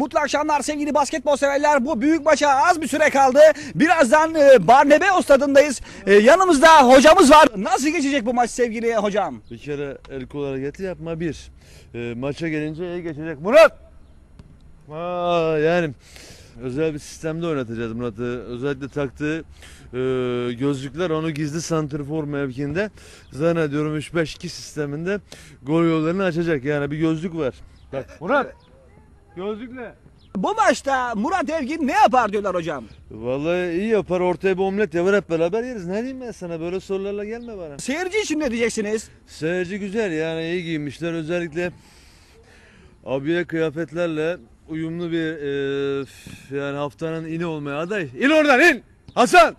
Mutlu akşamlar sevgili basketbol severler. Bu büyük maça az bir süre kaldı. Birazdan e, Barnebeo stadındayız. E, yanımızda hocamız var. Nasıl geçecek bu maç sevgili hocam? Bir kere el kol hareketi yapma bir. Ee, maça gelince iyi geçecek. Murat! Aa, yani özel bir sistemde oynatacağız Murat'ı. Özellikle taktığı e, gözlükler onu gizli santrfor mevkinde zannediyorum 3-5-2 sisteminde gol yollarını açacak. Yani bir gözlük var. Bak Murat! Gözlükle. Bu maçta Murat Evgin ne yapar diyorlar hocam. Vallahi iyi yapar ortaya bir omlet yapar hep beraber yeriz. Ne diyeyim ben sana böyle sorularla gelme bana. Seyirci için ne diyeceksiniz? Seyirci güzel yani iyi giymişler özellikle abiye kıyafetlerle uyumlu bir e, yani haftanın ini olmaya aday. İn oradan in! Hasan!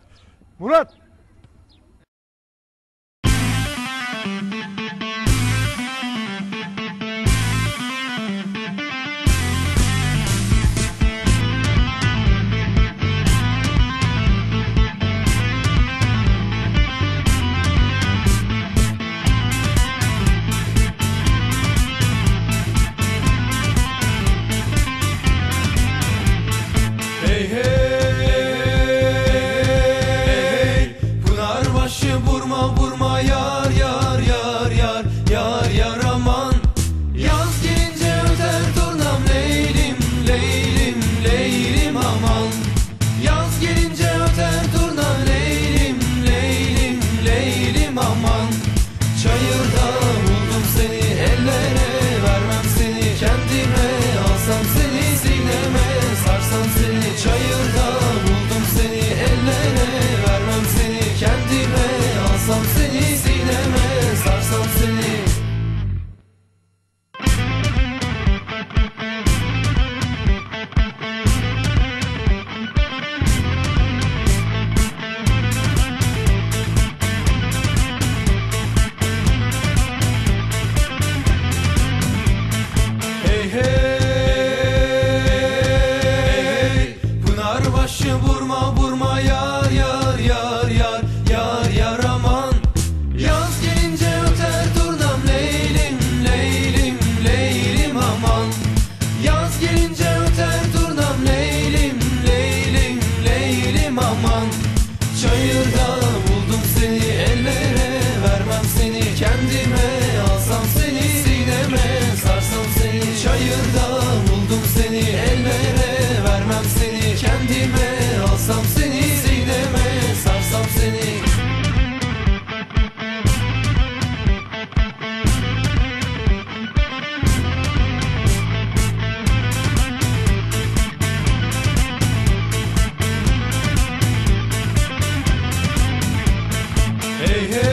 Murat! Hey